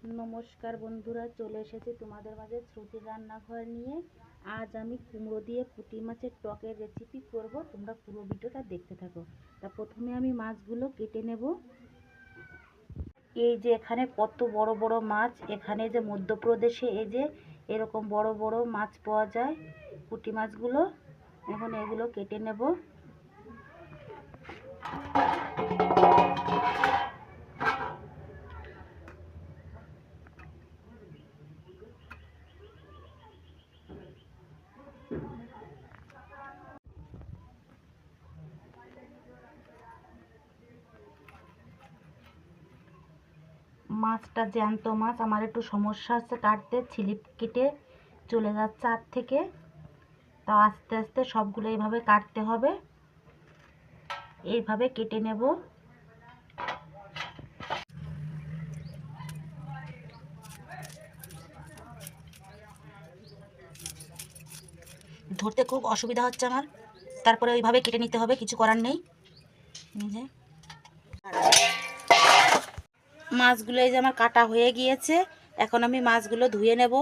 নমস্কার বন্ধুরা, চলে এসেছি তোমাদের মাঝে শ্রুতির রান্নাঘর নিয়ে। আজ আমি কুমড়ো দিয়ে পুঁটি মাছের টকের রেসিপি করব। তোমরা পুরো ভিডিওটা দেখতে থাকো। তা প্রথমে আমি মাছগুলো কেটে নেব। এই যে এখানে কত বড় বড় মাছ, এখানে যে মধ্যপ্রদেশে এই যে এরকম বড় বড় মাছ পাওয়া যায়, পুঁটি মাছগুলো, এখন এগুলো কেটে নেব। মাছটা জ্যান্ত মাছ, আমার একটু সমস্যা হচ্ছে কাটতে ছিলিপ কেটে চলে যাচ্ছে হাত থেকে। তাও আস্তে আস্তে সবগুলো এইভাবে কাটতে হবে। এইভাবে কেটে নেব। ধরতে খুব অসুবিধা হচ্ছে আমার। তারপরে ওইভাবে কেটে নিতে হবে, কিছু করার নেই। যে। মাছগুলো এই যে আমার কাটা হয়ে গিয়েছে, এখন আমি মাছগুলো ধুয়ে নেব।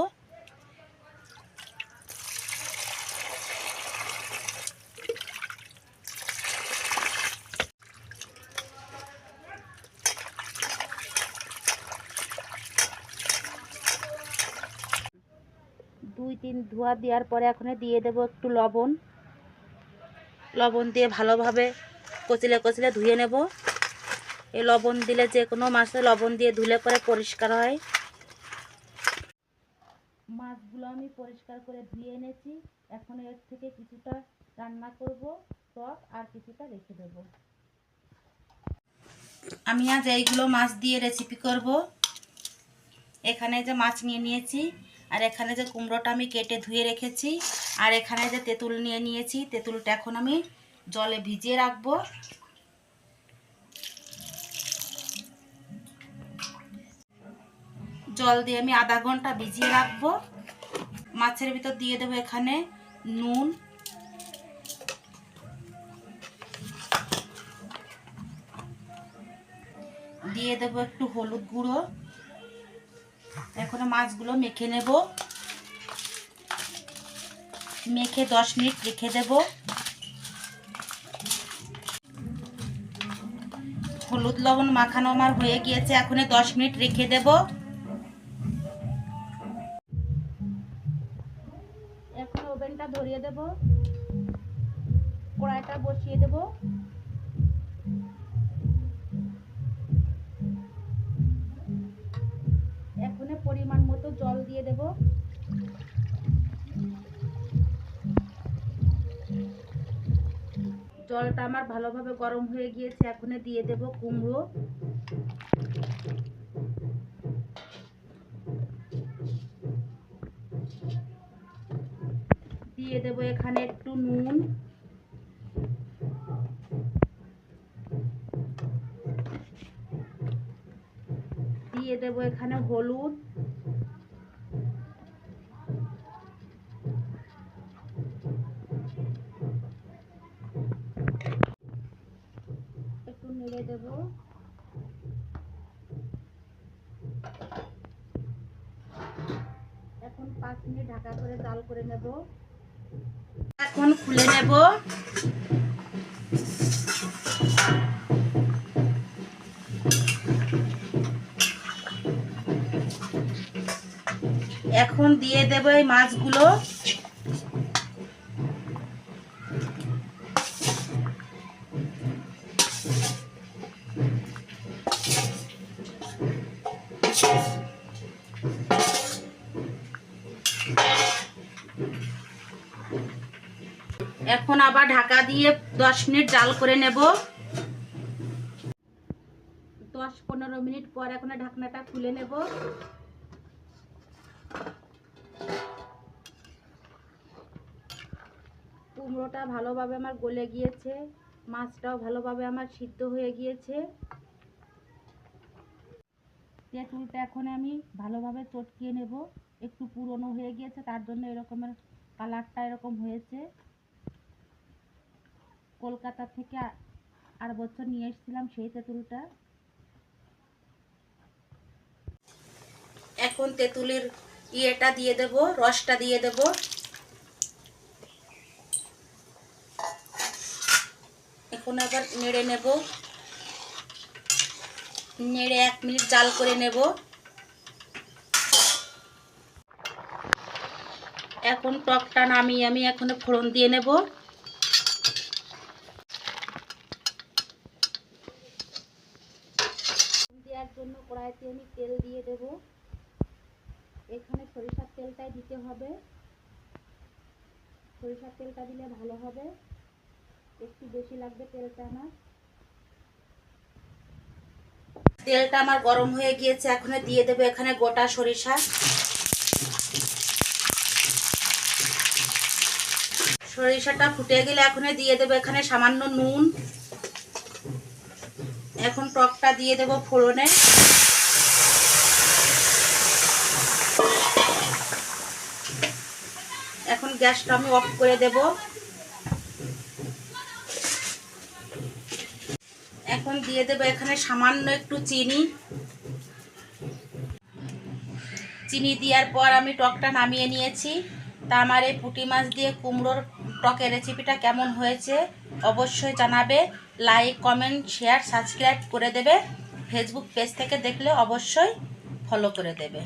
দুই তিন ধোয়া দেওয়ার পরে এখন দিয়ে দেব একটু লবণ। লবণ দিয়ে ভালোভাবে কচলে কচলে ধুয়ে নেব। এই লবণ দিলে যে কোনো মাছে লবণ দিয়ে ধুলে পরে পরিষ্কার হয়। মাছগুলো আমি পরিষ্কার করে ধুয়ে এনেছি। এখন এর থেকে কিছুটা রান্না করব, টক আর কিছুটা রেখে দেব। আমি আজ এইগুলো মাছ দিয়ে রেসিপি করব। এখানে যে মাছ নিয়ে নিয়েছি, আর এখানে যে কুমড়োটা আমি কেটে ধুয়ে রেখেছি, আর এখানে যে তেঁতুল নিয়ে নিয়েছি, তেঁতুলটা এখন আমি জলে ভিজিয়ে রাখব। জল দিয়ে আমি আধা ঘণ্টা ভিজিয়ে রাখব। মাছের ভিতর দিয়ে দেবো এখানে নুন। দিয়ে দেবো একটু হলুদ গুঁড়ো। এখন মাছগুলো মেখে নেব। মেখে দশ মিনিট রেখে দেব। হলুদ লবণ মাখানো আমার হয়ে গিয়েছে এখন দশ মিনিট রেখে দেব। কড়াইটা বসিয়ে দেব। এখন পরিমাণ মতো জল দিয়ে দেব। জলটা আমার ভালোভাবে গরম হয়ে গিয়েছে, এখন দিয়ে দেব কুমড়ো। দিয়ে দেব এখানে একটু নুন। দিয়ে দেব এখানে হলুদ। একটু নেড়ে দেব। এখন পাঁচ মিনিট ঢাকা করে জাল করে নেব। এখন খুলে নেব। এখন দিয়ে দেব এই মাছগুলো। এখন আবার ঢাকা দিয়ে দশ মিনিট জাল করে নেব। দশ পনেরো মিনিট পর এখন ঢাকনাটা খুলে নেব। কুমড়োটা ভালোভাবে আমার গলে গিয়েছে, মাছটাও ভালোভাবে আমার সিদ্ধ হয়ে গিয়েছে। তেঁতুলটা এখন আমি ভালোভাবে চটকিয়ে নেব। একটু পুরনো হয়ে গিয়েছে, তার জন্য এরকমের কালারটা এরকম হয়েছে। কলকাতা থেকে আর বছর নিয়ে এসেছিলাম সেই তেঁতুলটা। এখন তেঁতুলের ইয়েটা দিয়ে দেব, রসটা দিয়ে দেব। এখন আবার নেড়ে নেব। নেড়ে এক মিনিট জাল করে নেব। এখন টকটা নামিয়ে আমি এখন ফোড়ন দিয়ে নেব দেওয়ার জন্য কড়াইতে আমি তেল দিয়ে দেব। এখানে সরিষার তেলটাই দিতে হবে। সরিষার তেলটা দিলে ভালো হবে। একটু বেশি লাগবে তেলটা আমার। তেলটা আমার গরম হয়ে গিয়েছে এখন দিয়ে দেবো এখানে গোটা সরিষা। সরিষাটা ফুটে গেলে এখন দিয়ে দেবো এখানে সামান্য নুন। এখন টকটা দিয়ে দেবো ফোড়নে। এখন গ্যাসটা আমি অফ করে দেব। এখন দিয়ে দেবো এখানে সামান্য একটু চিনি। চিনি দেওয়ার পর আমি টকটা নামিয়ে নিয়েছি। তা আমার এই পুঁটি মাছ দিয়ে কুমড়োর টকের রেসিপিটা কেমন হয়েছে অবশ্যই জানাবে। লাইক কমেন্ট শেয়ার সাবস্ক্রাইব করে দেবে। ফেসবুক পেজ থেকে দেখলে অবশ্যই ফলো করে দেবে।